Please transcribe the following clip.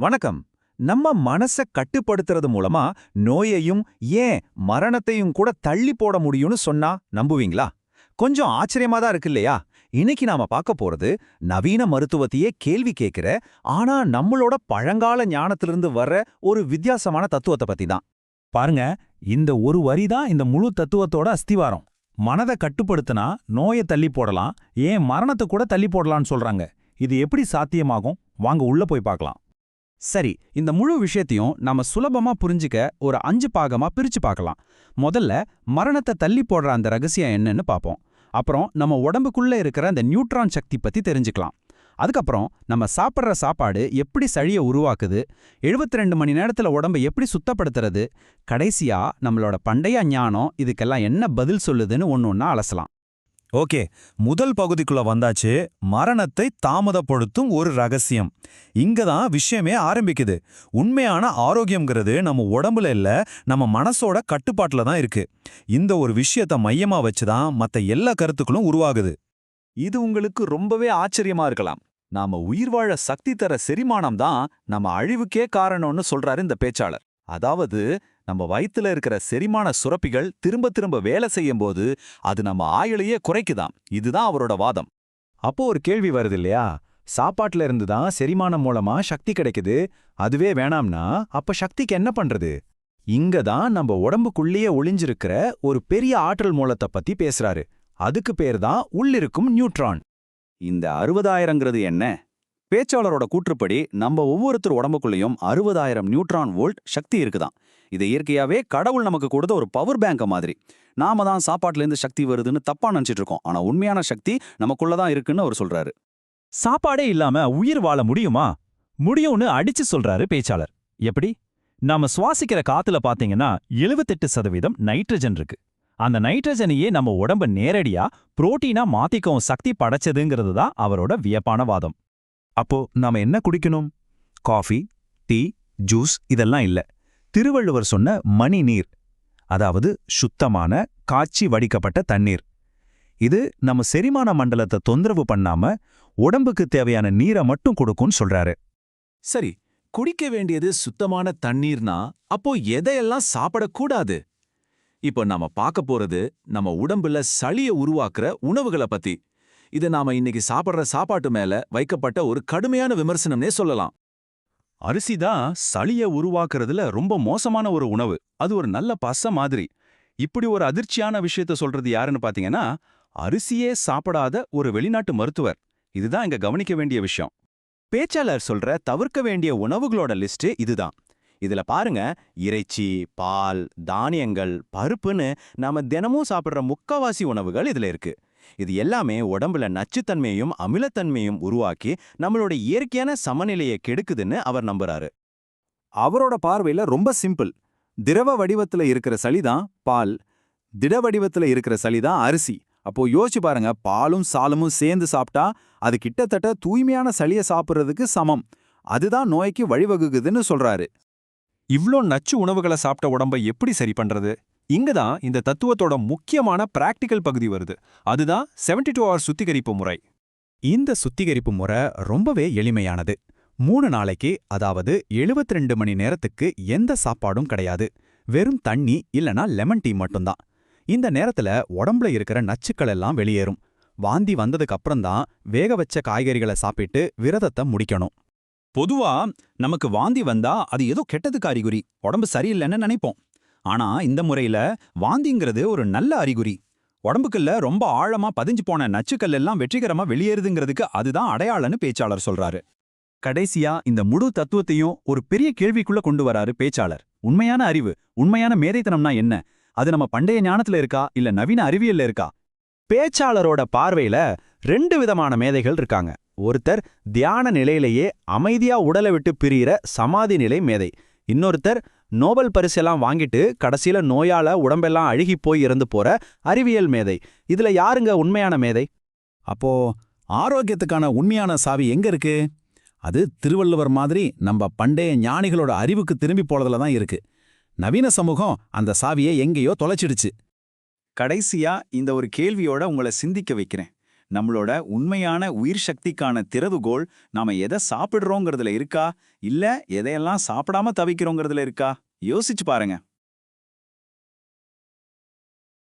வணக்கம். நம்ம மனச கட்டுப்படுத்துறது மூலமா நோயையும் ஏன் மரணத்தையும் கூட தள்ளி போட முடியும்னு சொன்னா நம்புவீங்களா? கொஞ்சம் ஆச்சரியமா தான் இருக்கு இல்லையா? இன்னைக்கு நாம பார்க்க போறது நவீன மருத்துவத்தையே கேள்வி கேட்கிற ஆனா நம்மளோட பழங்கால ஞானத்திலிருந்து வர்ற ஒரு வித்தியாசமான தத்துவத்தை பத்தி தான். பாருங்க இந்த ஒரு வரி தான் இந்த முழு தத்துவத்தோட அஸ்திவாரம். மனதை கட்டுப்படுத்தினா நோயை தள்ளி போடலாம் ஏன் மரணத்தை கூட தள்ளி போடலாம்னு சொல்றாங்க. இது எப்படி சாத்தியமாகும்? வாங்க உள்ள போய் பார்க்கலாம். சரி இந்த முழு விஷயத்தையும் நாம சுலபமா புரிஞ்சுக்க ஒரு அஞ்சு பாகமா பிரிச்சு பார்க்கலாம். முதல்ல மரணத்தை தள்ளி போடுற அந்த ரகசியம் என்னன்னு பார்ப்போம். அப்புறம் நம்ம உடம்புக்குள்ள இருக்கிற அந்த நியூட்ரான் சக்தி பத்தி தெரிஞ்சுக்கலாம். அதுக்கப்புறம் நம்ம சாப்பிட்ற சாப்பாடு எப்படி சழியை உருவாக்குது 72 மணி நேரத்துல உடம்பை எப்படி சுத்தப்படுத்துறது கடைசியா நம்மளோட பண்டைய ஞானம் இதுக்கெல்லாம் என்ன பதில் சொல்லுதுன்னு ஒன்று ஒன்றா அலசலாம். ஓகே முதல் பகுதிக்குள்ள வந்தாச்சு மரணத்தை தாமதப்படுத்தும் ஒரு ரகசியம். இங்க தான் விஷயமே ஆரம்பிக்குது. உண்மையான ஆரோக்கியம்ங்கிறது நம்ம உடம்புல இல்ல நம்ம மனசோட கட்டுப்பாட்டுல தான் இருக்கு. இந்த ஒரு விஷயத்த மையமா வச்சு தான் மத்த எல்லா கருத்துக்களும் உருவாகுது. இது உங்களுக்கு ரொம்பவே ஆச்சரியமா இருக்கலாம். நாம உயிர் வாழ சக்தி தர செரிமானம் தான் நம்ம அழிவுக்கே காரணம்னு சொல்றாரு இந்த பேச்சாளர். அதாவது நம்ம வயித்துல இருக்கிற செரிமான சுரப்பிகள் திரும்ப திரும்ப வேலை செய்யும் போது அது நம்ம ஆயுளையே குறைக்குதாம். இதுதான் அவரோட வாதம். அப்போ ஒரு கேள்வி வருது இல்லையா? சாப்பாட்டுல இருந்து தான் செரிமானம் மூலமா சக்தி கிடைக்குது. அதுவே வேணாம்னா அப்ப சக்திக்கு என்ன பண்றது? இங்க தான் நம்ம உடம்புக்குள்ளேயே ஒளிஞ்சிருக்கிற ஒரு பெரிய ஆற்றல் மூலத்தை பத்தி பேசுறாரு. அதுக்கு பேர் தான் உள்ளிருக்கும் நியூட்ரான். இந்த அறுபதாயிரங்கிறது என்ன? பேச்சாளரோட கூற்றுப்படி நம்ம ஒவ்வொருத்தர் உடம்புக்குள்ளேயும் அறுபதாயிரம் நியூட்ரான் வோல்ட் சக்தி இருக்குதாம். இது இயற்கையாவே கடவுள் நமக்கு கொடுத்த ஒரு பவர் பேங்க் மாதிரி. நாம தான் சாப்பாட்டுலேருந்து சக்தி வருதுன்னு தப்பா நினச்சிட்டு இருக்கோம். ஆனா உண்மையான சக்தி நமக்குள்ள தான் இருக்குன்னு அவர் சொல்றாரு. சாப்பாடே இல்லாம உயிர் வாழ முடியுமா? முடியும்னு அடிச்சு சொல்றாரு பேச்சாளர். எப்படி? நாம சுவாசிக்கிற காத்துல பாத்தீங்கன்னா 78% சதவீதம் நைட்ரஜன் இருக்கு. அந்த நைட்ரஜனையே நம்ம உடம்ப நேரடியா புரோட்டீனா மாத்திக்கவும் சக்தி படைச்சதுங்கிறது தான் அவரோட வியப்பான வாதம். அப்போ நாம என்ன குடிக்கணும்? காஃபி டீ ஜூஸ் இதெல்லாம் இல்ல. திருவள்ளுவர் சொன்ன மணி நீர் அதாவது சுத்தமான காய்ச்சி வடிக்கப்பட்ட தண்ணீர். இது நம்ம செரிமான மண்டலத்தை தொந்தரவு பண்ணாம உடம்புக்கு தேவையான நீரை மட்டும் கொடுக்கும்னு சொல்றாரு. சரி குடிக்க வேண்டியது சுத்தமான தண்ணீர்னா அப்போ எதையெல்லாம் சாப்பிடக்கூடாது? இப்போ நாம பார்க்க போறது நம்ம உடம்புல சளிய உருவாக்குற உணவுகளை பத்தி. இது நாம இன்னைக்கு சாப்பிடுற சாப்பாட்டு மேல வைக்கப்பட்ட ஒரு கடுமையான விமர்சனம்னே சொல்லலாம். அரிசி தான் சளிய உருவாக்குறதுல ரொம்ப மோசமான ஒரு உணவு. அது ஒரு நல்ல பச மாதிரி. இப்படி ஒரு அதிர்ச்சியான விஷயத்த சொல்றது யாருன்னு பாத்தீங்கன்னா அரிசியே சாப்பிடாத ஒரு வெளிநாட்டு மருத்துவர். இதுதான் இங்க கவனிக்க வேண்டிய விஷயம். பேச்சாளர் சொல்ற தவிர்க்க வேண்டிய உணவுகளோட லிஸ்ட் இதுதான். இதுல பாருங்க இறைச்சி பால் தானியங்கள் பருப்புன்னு நாம தினமும் சாப்பிடுற முக்காவாசி உணவுகள் இதுல இருக்கு. இது எல்லாமே உடம்புல நச்சுத்தன்மையும் அமிலத்தன்மையும் உருவாக்கி நம்மளோட இயற்கையான சமநிலையை கெடுக்குதுன்னு அவர் நம்புறாரு. அவரோட பார்வையில ரொம்ப சிம்பிள். திரவ வடிவத்துல இருக்கிற சளிதான் பால். திட வடிவத்துல இருக்கிற சளிதான் அரிசி. அப்போ யோசிச்சு பாருங்க பாலும் சாலமும் சேர்ந்து சாப்பிட்டா அது கிட்டத்தட்ட தூய்மையான சளிய சாப்பிடுறதுக்கு சமம். அதுதான் நோய்க்கு வழிவகுக்குதுன்னு சொல்றாரு. இவ்ளோ நச்சு உணவுகளை சாப்பிட்ட உடம்பை எப்படி சரி பண்றது? இங்க தான் இந்த தத்துவத்தோட முக்கியமான பிராக்டிக்கல் பகுதி வருது. அதுதான் 72 டூ ஹவர் சுத்திகரிப்பு முறை. இந்த சுத்திகரிப்பு முறை ரொம்பவே எளிமையானது. மூணு நாளைக்கு அதாவது 72 மணி நேரத்துக்கு எந்த சாப்பாடும் கிடையாது. வெறும் தண்ணி இல்லனா லெமன் டீ மட்டும்தான். இந்த நேரத்துல உடம்புல இருக்கிற நச்சுக்கள் எல்லாம் வெளியேறும். வாந்தி வந்ததுக்கு அப்புறம்தான் வேக வச்ச காய்கறிகளை சாப்பிட்டு விரதத்தை முடிக்கணும். பொதுவா நமக்கு வாந்தி வந்தா அது ஏதோ கெட்டது காரிகுறி உடம்பு சரியில்லைன்னு நினைப்போம். ஆனா இந்த முறையில வாந்திங்கிறது ஒரு நல்ல அறிகுறி. உடம்புக்குள்ள ரொம்ப ஆழமா பதிஞ்சு போன நச்சுக்கள் எல்லாம் வெற்றிகரமா வெளியேறுதுங்கிறதுக்கு அதுதான் அடையாளன்னு பேச்சாளர் சொல்றாரு. கடைசியா இந்த முழு தத்துவத்தையும் ஒரு பெரிய கேள்விக்குள்ள கொண்டு வராரு பேச்சாளர். உண்மையான அறிவு உண்மையான மேதைத்தனம்னா என்ன? அது நம்ம பண்டைய ஞானத்துல இருக்கா? இல்ல நவீன அறிவியல்ல இருக்கா? பேச்சாளரோட பார்வையில ரெண்டு விதமான மேதைகள் இருக்காங்க. ஒருத்தர் தியான நிலையிலேயே அமைதியா உடலை விட்டு பிரியிற சமாதி நிலை மேதை. இன்னொருத்தர் நோபல் பரிசெல்லாம் வாங்கிட்டு கடைசியில நோயால உடம்பெல்லாம் அழுகி போய் இறந்து போற அறிவியல் மேதை. இதுல யாருங்க உண்மையான மேதை? அப்போ ஆரோக்கியத்துக்கான உண்மையான சாவி எங்க இருக்கு? அது திருவள்ளுவர் மாதிரி நம்ம பண்டைய ஞானிகளோட அறிவுக்கு திரும்பி போறதுல தான் இருக்கு. நவீன சமூகம் அந்த சாவியை எங்கேயோ தொலைச்சிடுச்சு. கடைசியா இந்த ஒரு கேள்வியோட உங்களை சிந்திக்க வைக்கிறேன். நம்மளோட உண்மையான உயிர் சக்திக்கான திறதுகோள் நாம எதை சாப்பிடுறோங்கிறதுல இருக்கா? இல்ல எதையெல்லாம் சாப்பிடாம தவிக்கிறோங்கிறதுல இருக்கா? யோசிச்சு பாருங்க.